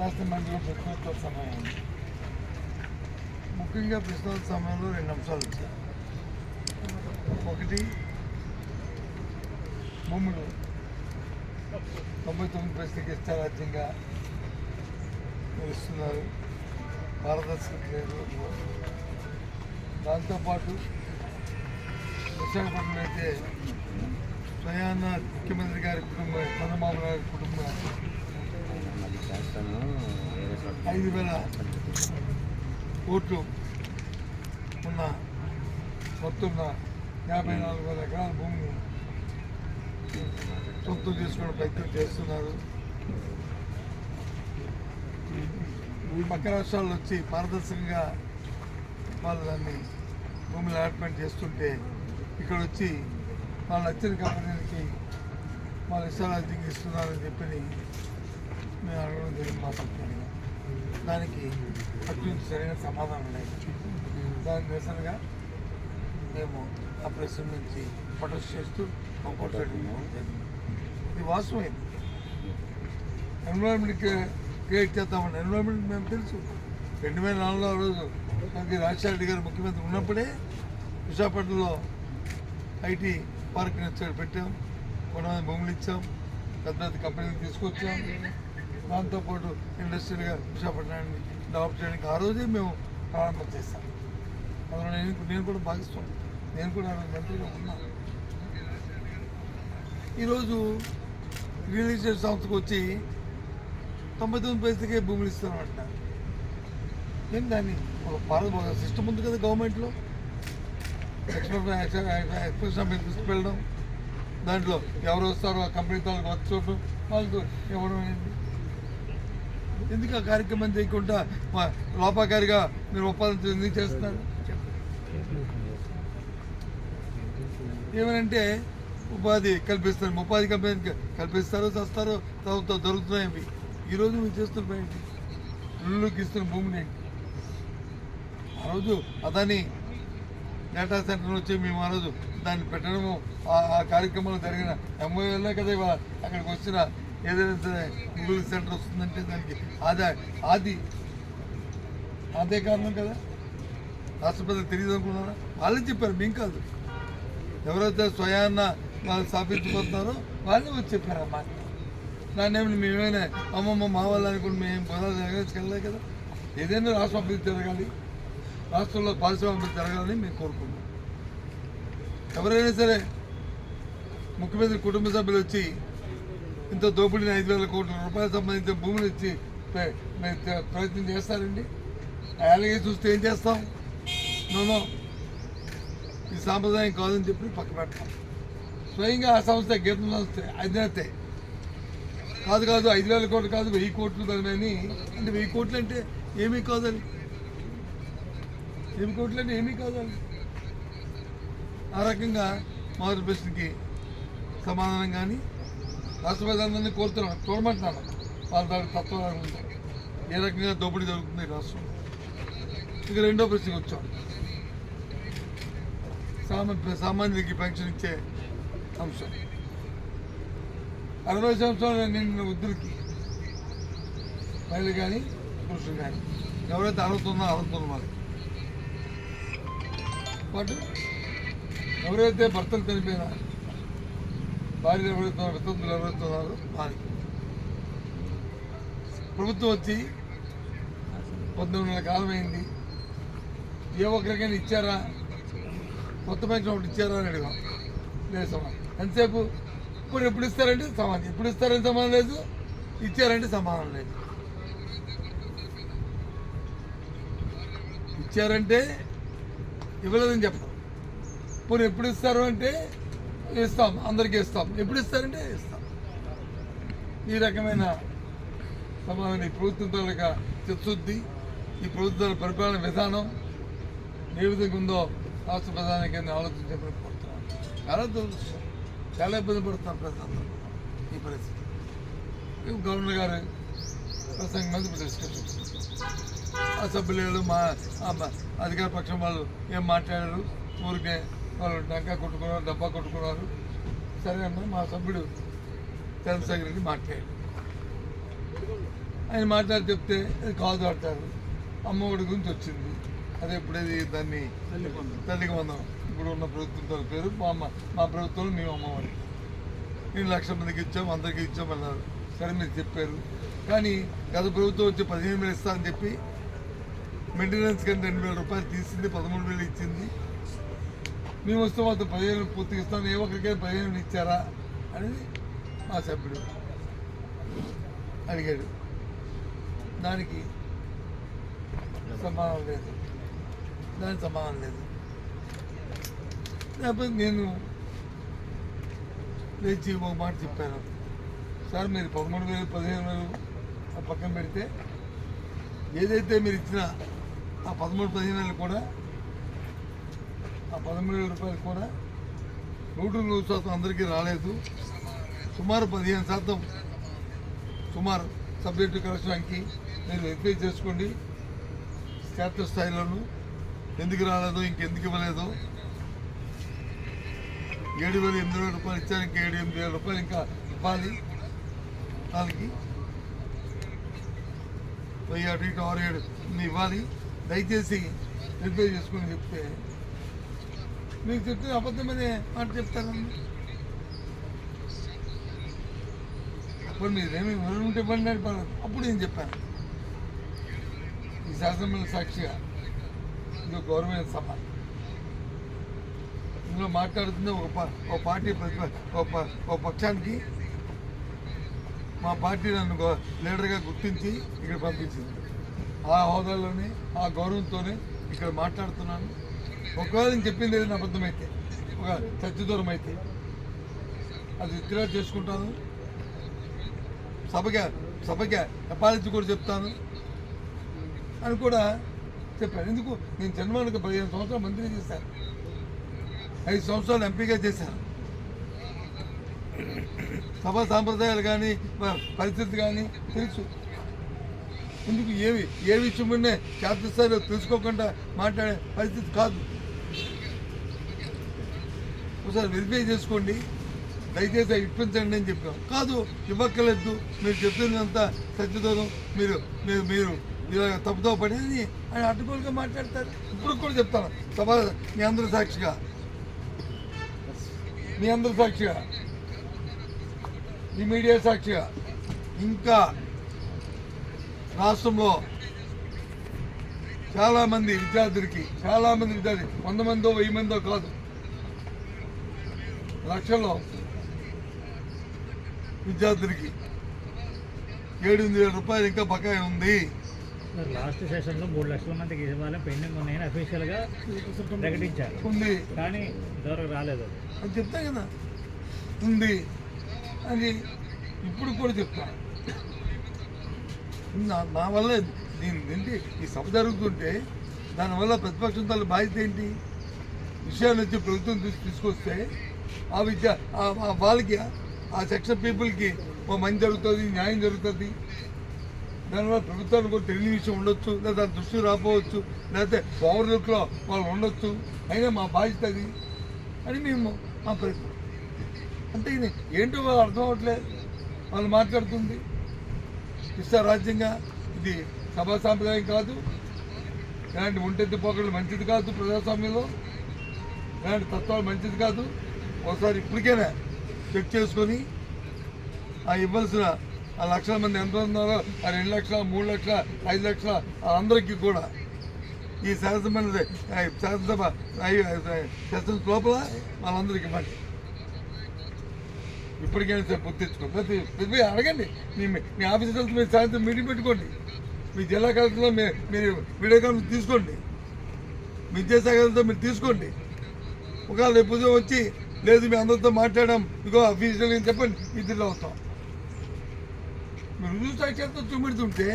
శాసనమండలిలో ప్రశ్నోత్తర సమయం. ముఖ్యంగా ప్రశ్నోత్తర సమయంలో రెండు అంశాలు వచ్చాయి. ఒకటి భూములు. తొంభై తొమ్మిది ప్రశ్నకి ఇష్టారాజ్యంగా ఇస్తున్నారు పారదర్శక దాంతోపాటు విశాఖపట్నం అయితే స్వయాన ముఖ్యమంత్రి గారి కుటుంబం చంద్రబాబు నాయుడు కుటుంబం ఐదు వేల కోట్లు ఉన్న మొత్తం యాభై నాలుగు వేల ఎకరాల భూమిని సొంతం చేసుకునే ప్రయత్నం చేస్తున్నారు. ఈ పక్క రాష్ట్రాల్లో వచ్చి పారదర్శకంగా వాళ్ళు దాన్ని భూములు అలాట్మెంట్ చేస్తుంటే ఇక్కడ వచ్చి వాళ్ళు నచ్చిన కంపెనీలకి వాళ్ళు ఇష్టారాజ్యంగా ఇస్తున్నారని చెప్పి మేము అడగడం జరిగింది మా పక్కన దానికి అటు నుంచి సరైన సమాధానం లేదు. దానికి నిరసనగా మేము ఆ ప్రశ్న నుంచి ప్రొటెస్ట్ చేస్తూ జరిగింది. ఇది వాస్తవం ఎన్విరాన్మెంట్ క్రియేట్ చేద్దామని ఎన్విరాన్మెంట్ మేము తెలుసు. రెండు వేల నాలుగులో ఆ రోజు మనకి రాజశేఖర రెడ్డి గారు ముఖ్యమంత్రి ఉన్నప్పుడే విశాఖపట్నంలో ఐటీ పార్క్ పెట్టాం. కొంతమంది భూములు ఇచ్చాం. పెద్ద పెద్ద కంపెనీలు తీసుకొచ్చాం. దాంతోపాటు ఇండస్ట్రియల్గా విశాఖపట్నాన్ని డెవలప్ చేయడానికి ఆ రోజే మేము ప్రారంభం చేస్తాం అందులో నేను నేను కూడా భాగిస్తాను నేను కూడా ఆ మంత్రిగా ఉన్నాను ఈరోజు రియల్ ఎస్టేట్ సంస్థకు వచ్చి తొంభై తొమ్మిది పైసలకే భూములు ఇస్తామంట ఏం దాన్ని ఒక భారత ఒక సిస్టమ్ ఉంది కదా గవర్నమెంట్లో ఎక్స్ప్రెస్ ఎక్స్ప్రెస్ తీసుకువెళ్ళడం దాంట్లో ఎవరు వస్తారో ఆ కంపెనీ తాలూకు వర్క్ చూడడం వాళ్ళతో ఇవ్వడం ఏంటి ఎందుకు ఆ కార్యక్రమం చేయకుండా మా- లోపాకారిగా మీరు ఒప్పందం ఎందుకు చేస్తున్నారు? ఏమనంటే ఉపాధి కల్పిస్తారు. ఉపాధి కంపెనీ కల్పిస్తారు చస్తారో తర్వాత దొరుకుతున్నాయి అవి. ఈరోజు మీరు చేస్తున్న పని ఏంటి? ఇళ్ళకి ఇస్తున్న భూమిని ఏంటి? ఆ రోజు అదాని డేటా సెంటర్ వచ్చి మేము ఆ రోజు దాన్ని పెట్టడము ఆ- ఆ కార్యక్రమంలో జరిగిన ఎంఓఏలో కదా ఇవాళ అక్కడికి వచ్చిన ఏదైనా సరే గూగుల్ సెంటర్ వస్తుందంటే దానికి ఆదా ఆది. అదే కారణం కదా? రాష్ట్రపతి తెలియదు అనుకున్నారా? వాళ్ళే చెప్పారు మేము కాదు. ఎవరైతే స్వయాన్న వాళ్ళు స్థాపించుకుంటున్నారో వాళ్ళే వచ్చి చెప్పారు అమ్మా దాన్ని మేమైనా అమ్మమ్మ మా వాళ్ళు అనుకుని మేము పొలాలు కదా? ఏదైనా రాష్ట్ర అభివృద్ధి జరగాలి. రాష్ట్రంలో పారిశ్రామిక జరగాలని మేము కోరుకుంటున్నాం. ఎవరైనా సరే ముఖ్యమంత్రి కుటుంబ సభ్యులు వచ్చి ఇంత దోపిడీని ఐదు వేల కోట్ల రూపాయలు సంబంధించిన భూములు ఇచ్చి ప్రయత్నం చేస్తారండి. అలాగే చూస్తే ఏం చేస్తాం? నోనో ఈ సాంప్రదాయం కాదని చెప్పి పక్క పెడతాం. స్వయంగా ఆ సంస్థ గీతం సంస్థ అధినేతే. కాదు కాదు ఐదు వేల కోట్లు కాదు వెయ్యి కోట్లు దాని అంటే వెయ్యి కోట్లు అంటే ఏమీ కాదని. ఏమి కోట్లు అంటే ఏమీ కాదని. ఆ రకంగా మొదటి ప్రశ్నకి సమాధానం కానీ రాష్ట్ర ప్రధానందరినీ కోరుతున్నాను చూడమంటున్నాను వాళ్ళ దాని ఏ రకంగా దోపిడీ జరుగుతుంది రాష్ట్రం? ఇక రెండో ప్రశ్నకు వచ్చాం. సామా సామాన్యులకి పెన్షన్ ఇచ్చే అంశం. అరవై సంవత్సరాలు నిన్న వృద్ధులకి మహిళలు కానీ పురుషులు కానీ ఎవరైతే అర్హత ఉందో వాళ్ళకి. బట్ ఎవరైతే భర్తలు చనిపోయినా భార్య ఎవరైతున్నారో వితంతులు ఎవరైతున్నారో వారికి ప్రభుత్వం వచ్చి పంతొమ్మిది నెలల కాలం అయింది ఏ ఒక్కరికైనా ఇచ్చారా? కొత్త పెన్షన్ ఒకటి ఇచ్చారా అని అడిగాం. లేదు సమాధానం ఎంతసేపు? ఇప్పుడు ఎప్పుడు ఇస్తారంటే సమాధానం ఎప్పుడు ఇస్తారని సమాధానం లేదు. ఇచ్చారంటే సమాధానం లేదు. ఇచ్చారంటే ఇవ్వలేదని చెప్పడం ఇప్పుడు ఎప్పుడు ఇస్తారు అంటే ఇస్తాం అందరికీ ఇస్తాం. ఎప్పుడు ఇస్తారంటే ఇస్తాం. ఈ రకమైన సమాధానం ఈ ప్రభుత్వం తాలూకా చిత్తశుద్ధి ఈ ప్రభుత్వాల పరిపాలన విధానం ఏ విధంగా ఉందో రాష్ట్ర ప్రధానికి ఆలోచించే కోరుతున్నాను. చాలా దురదృష్టం. చాలా ఇబ్బంది పడుతున్నాం ప్రజలందరూ ఈ పరిస్థితి. గవర్నర్ గారు ప్రసంగం మీద డిస్కషన్ ఆ సభ్యులు మా మా అధికార పక్షం వాళ్ళు ఏం మాట్లాడారు? ఊరికే వాళ్ళు డబ్బా కొట్టుకున్నారు డబ్బా కొట్టుకున్నారు. సరే అన్న మా సభ్యుడు చంద్రశేఖర్ రెడ్డి మాట్లాడాడు ఆయన మాట్లాడి చెప్తే అది కాదు ఆడతారు అమ్మఒడి గురించి వచ్చింది. అదే ఇప్పుడేది దాన్ని తల్లికి వందం ఇప్పుడు ఉన్న ప్రభుత్వంతో పేరు మా అమ్మ మా ప్రభుత్వంలో మేము అమ్మఒడి నేను లక్ష మందికి ఇచ్చాం అందరికీ ఇచ్చామన్నారు సరే మీరు చెప్పారు. కానీ గత ప్రభుత్వం వచ్చి పదిహేను వేలు ఇస్తా అని చెప్పి మెయింటెనెన్స్ కింద రెండు వేల రూపాయలు తీసింది పదమూడు వేలు ఇచ్చింది. మేము వస్తే మాత్రం పదిహేను పూర్తిగా ఇస్తాను ఏ ఒక్కరికైనా పదిహేను ఇచ్చారా అనేది మా సభ్యుడు అడిగాడు. దానికి సమాధానం లేదు. దానికి సమాధానం లేదు. లేకపోతే నేను లేచి ఒక మాట చెప్పాను. సార్ మీరు పదమూడు వేలు పదిహేను వేలు ఆ పక్కన పెడితే ఏదైతే మీరు ఇచ్చిన ఆ పదమూడు పదిహేను వేలు కూడా ఆ పదమూడు వేల రూపాయలు కూడా నూట నూరు శాతం అందరికీ రాలేదు. సుమారు పదిహేను శాతం సుమారు సబ్జెక్టు కరెక్షన్కి మీరు వెరిఫై చేసుకోండి. క్షేత్ర స్థాయిలోనూ ఎందుకు రాలేదో ఇంకెందుకు ఇవ్వలేదో. ఏడు వేల ఎనిమిది వేల రూపాయలు ఇచ్చారు ఇంకా ఏడు ఎనిమిది వేల రూపాయలు ఇంకా ఇవ్వాలి. వాళ్ళకి వెయ్యి అటు ఇటు ఆరు ఏడు ఇవ్వాలి. దయచేసి రిపేర్ చేసుకుని చెప్తే మీకు చెప్తే అబద్ధమనే మాట చెప్తారండి అప్పుడు మీరేమి ఉంటే ఇవ్వండి అని అప్పుడు నేను చెప్పాను. ఈ శాసనమైన సాక్షిగా ఇది గౌరవమైన సభ. ఇందులో మాట్లాడుతుంది ఒక ఒక పార్టీ ప్రతిప ఒక ప- ఒక పక్షానికి మా పార్టీ నన్ను లీడర్గా గుర్తించి ఇక్కడ పంపించింది. ఆ హోదాలోనే ఆ గౌరవంతోనే ఇక్కడ మాట్లాడుతున్నాను. ఒకవేళ నేను చెప్పింది ఏదైనా అబద్ధమైతే ఒక సత్యదూరం అయితే అది విత్డ్రా చేసుకుంటాను. సభగా సభగా అపాలించి కూడా చెప్తాను. అని కూడా చెప్పాను. ఎందుకు? నేను జన్మానికి పదిహేను సంవత్సరాలు మంత్రి చేశాను. ఐదు సంవత్సరాలు ఎంపీగా చేశాను. సభా సాంప్రదాయాలు కానీ పరిస్థితి కానీ తెలుసు. ఎందుకు? ఏవి ఏ విషయం ఉండే జాతీయ స్థాయిలో తెలుసుకోకుండా మాట్లాడే పరిస్థితి కాదు. ఒకసారి వెరిఫై చేసుకోండి. దయచేసి ఇప్పించండి అని చెప్పాం. కాదు ఇవ్వక్కర్లేదు. మీరు చెప్తున్నంతా సత్యదూరం మీరు మీరు మీరు ఇలా తప్పుతో పడేది అని ఆయన అడ్డుకోలుగా మాట్లాడతారు. ఇప్పుడు కూడా చెప్తాను. సభ మీ అందరి సాక్షిగా. మీ అందరి సాక్షిగా. ఈ మీడియా సాక్షిగా. ఇంకా రాష్ట్రంలో చాలామంది విద్యార్థులకి చాలామంది విద్యార్థి వంద మందో వెయ్యి మందో కాదు. లక్షల్లో విద్యార్థులకి ఏడు ఎనిమిది వేల రూపాయలు ఇంకా బకాయి ఉంది. లాస్ట్ సెషన్లో మూడు లక్షల మందికి ఇవ్వాలని పెండింగ్ ఉన్నాయని అఫీషియల్గా ప్రకటించారు. ఉంది. కానీ ఇంతవరకు రాలేదు అది. అని చెప్తా కదా. ఉంది. అని ఇప్పుడు కూడా చెప్తాను నా వల్ల దీని ఏంటి? ఈ సభ జరుగుతుంటే దానివల్ల ప్రతిపక్షం తల బాధ్యత ఏంటి? విషయాన్ని వచ్చి ప్రభుత్వం తీసు తీసుకొస్తే ఆ విద్య ఆ- వాళ్ళకి ఆ సెక్షన్ పీపుల్కి ఓ మంచి జరుగుతుంది న్యాయం జరుగుతుంది. దానివల్ల ప్రభుత్వానికి కూడా తెలియని విషయం ఉండొచ్చు లేదా దాని దృష్టి రాకపోవచ్చు లేకపోతే ఓవర్లుక్లో వాళ్ళు ఉండొచ్చు. అయినా మా బాధ్యత అది. అని మేము మా ప్రయత్నం. అంటే ఇది ఏంటో వాళ్ళు అర్థం అవ్వట్లేదు. వాళ్ళు మాట్లాడుతుంది. ఇష్ట రాజ్యంగా ఇది సభా సాంప్రదాయం కాదు. ఇలాంటి ఒంటెత్తి పోకడలు మంచిది కాదు ప్రజాస్వామ్యంలో. ఇలాంటి తత్వాలు మంచిది కాదు. ఒకసారి ఇప్పటికైనా చెక్ చేసుకొని ఆ ఇవ్వాల్సిన ఆ లక్షల మంది ఎంత ఉన్నారో ఆ రెండు లక్షల మూడు లక్షల ఐదు లక్షల అందరికీ కూడా ఈ శాసనమండలి శాసనసభ సెషన్ లోపల వాళ్ళందరికీ ఇవ్వండి. ఇప్పటికైనా సరే పూర్తి ప్రతి ప్రతి అడగండి. మీ మీ ఆఫీసర్లతో మీరు సాయంత్రం మీటింగ్ పెట్టుకోండి. మీ జిల్లా కలెక్టర్లో మీ- మీరు వీడియో కాన్ఫరెన్స్ తీసుకోండి. విద్యాశాఖలతో మీరు తీసుకోండి. ఒకవేళ రేపు వచ్చి లేదు మీ అందరితో మాట్లాడడం ఇగో అఫీషియల్ అని చెప్పండి ఇద్దరిలో అవుతాం మీరు రుజువు సాక్ష్యాలతో చూపెడుతుంటే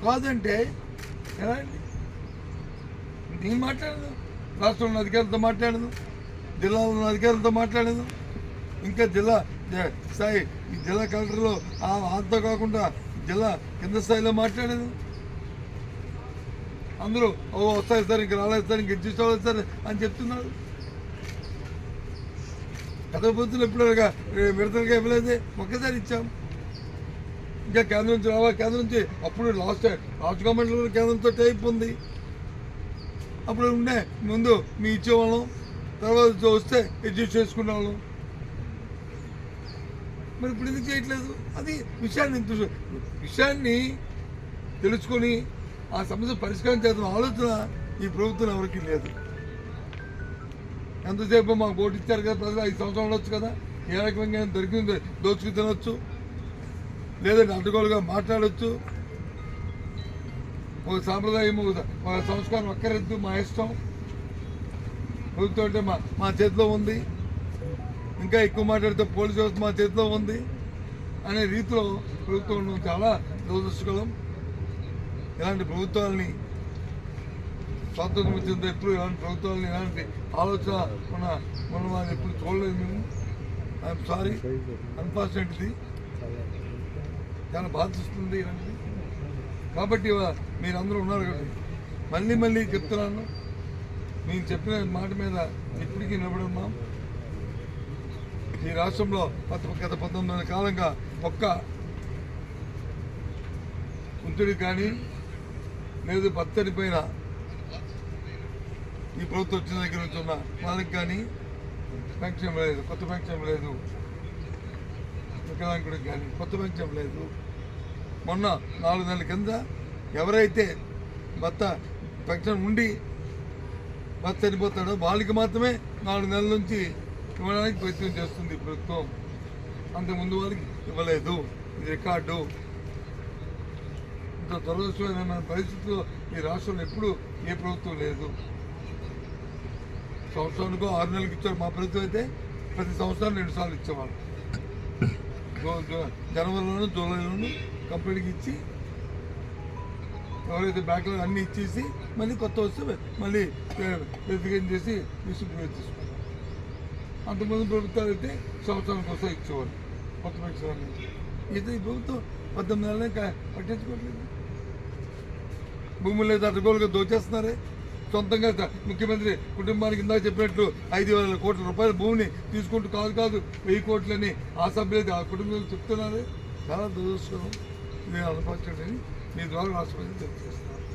కాదంటే ఎలా అండి? నేను మాట్లాడదు రాష్ట్రంలో ఉన్న అధికారులతో మాట్లాడదు జిల్లాలో ఉన్న అధికారులతో మాట్లాడదు ఇంకా జిల్లా స్థాయి ఈ జిల్లా కలెక్టర్లో ఆ అంతా కాకుండా జిల్లా కింద స్థాయిలో మాట్లాడేది అందరూ ఓ వస్తాయి సార్ ఇంక రాలేదు సార్ ఇంక ఇచ్చేసుకోవాలి సార్ అని చెప్తున్నారు. కథ పొద్దున ఎప్పుడుగా విడతలుగా ఇవ్వలేదు. ఒక్కసారి ఇచ్చాం. ఇంకా కేంద్రం నుంచి రావాలి కేంద్రం నుంచి అప్పుడు లాస్ట్ లాస్ట్ గవర్నమెంట్లో కేంద్రంతో టైప్ ఉంది. అప్పుడు ఉండే ముందు మీ ఇచ్చేవాళ్ళం. తర్వాత వస్తే అడ్జస్ట్ చేసుకునే వాళ్ళం. మరి ఇప్పుడు ఎందుకు చేయట్లేదు? అది విషయాన్ని విషయాన్ని తెలుసుకొని ఆ సమస్య పరిష్కారం చేద్దాం ఆలోచన ఈ ప్రభుత్వం ఎవరికి లేదు. ఎంతసేపు మాకు ఓటు ఇచ్చారు కదా ప్రజలు? ఐదు సంవత్సరాలు ఉండొచ్చు కదా? ఏ రకంగా దొరికింది? దోచుకు తినొచ్చు. లేదంటే అడ్డగోలుగా మాట్లాడచ్చు. ఒక సాంప్రదాయం ఒక సంస్కారం ఒక్కరెద్దు మా ఇష్టం. ప్రభుత్వం అంటే మా మా చేతిలో ఉంది. ఇంకా ఎక్కువ మాట్లాడితే పోలీసు వ్యవస్థ మా చేతిలో ఉంది అనే రీతిలో ప్రభుత్వం చాలా దురదృష్టకరం. ఇలాంటి ప్రభుత్వాలని స్వాతంత్రం వచ్చిందో ఎప్పుడు ఇలాంటి ప్రభుత్వాలు ఇలాంటి ఆలోచన మన మనం అది ఎప్పుడు చూడలేదు మేము. ఐఎమ్ సారీ అన్ఫార్చునేట్ ఇది చాలా బాధిస్తుంది ఇలాంటిది. కాబట్టి మీరందరూ ఉన్నారు కాబట్టి మళ్ళీ మళ్ళీ చెప్తున్నాను. నేను చెప్పిన మాట మీద ఇప్పటికీ నిలబడి ఉన్నాం. ఈ రాష్ట్రంలో గత గత పంతొమ్మిది నెలల కాలంగా ఒక్క కుంతుడికి కానీ లేదు భర్త చనిపోయిన ఈ ప్రభుత్వం వచ్చిన దగ్గర నుంచి ఉన్న వాళ్ళకి కానీ పెన్షన్ లేదు కొత్త పెన్షన్ లేదు. వికలాంగుడికి కానీ కొత్త పెన్షన్ లేదు. మొన్న నాలుగు నెలల కింద ఎవరైతే భర్త పెన్షన్ ఉండి భర్త చనిపోతాడో వాళ్ళకి మాత్రమే నాలుగు నెలల నుంచి ఇవ్వడానికి ప్రయత్నం చేస్తుంది ప్రభుత్వం. అంతకుముందు వాళ్ళకి ఇవ్వలేదు. ఇది రికార్డు. ఇంత దురదృష్టమైన పరిస్థితిలో ఈ రాష్ట్రంలో ఎప్పుడు ఏ ప్రభుత్వం లేదు. సంవత్సరానికి ఆరు నెలలకు ఇచ్చారు. మా ప్రభుత్వం అయితే ప్రతి సంవత్సరం రెండు సార్లు ఇచ్చేవాళ్ళు. జనవరిలోను జూలైలోను కంపెనీకి ఇచ్చి ఎవరైతే బ్యాక్లో అన్ని ఇచ్చేసి మళ్ళీ కొత్త వస్తే మళ్ళీ వెరిఫికేషన్ చేసి డిస్ట్రిబ్యూట్ తీసుకుంటాం అంతకుముందు ప్రభుత్వాలు అయితే సంవత్సరానికి కోసం ఇచ్చేవాళ్ళు కొత్త పెంచడానికి ఇది ఈ ప్రభుత్వం పద్దెనిమిది నెలలే పట్టించుకోవట్లేదు. భూములు లేదు అడ్డగోలుగా దోచేస్తున్నారే. సొంతంగా ముఖ్యమంత్రి కుటుంబానికి ఇందాక చెప్పినట్లు ఐదు వేల కోట్ల రూపాయల భూమిని తీసుకుంటూ కాదు కాదు వెయ్యి కోట్లని ఆ సభ్యులు ఆ కుటుంబం చెప్తున్నారు. చాలా దురదృష్టం. ఇది అనుభవించండి మీ ద్వారా రాష్ట్రపతి తెలియజేస్తున్నారు.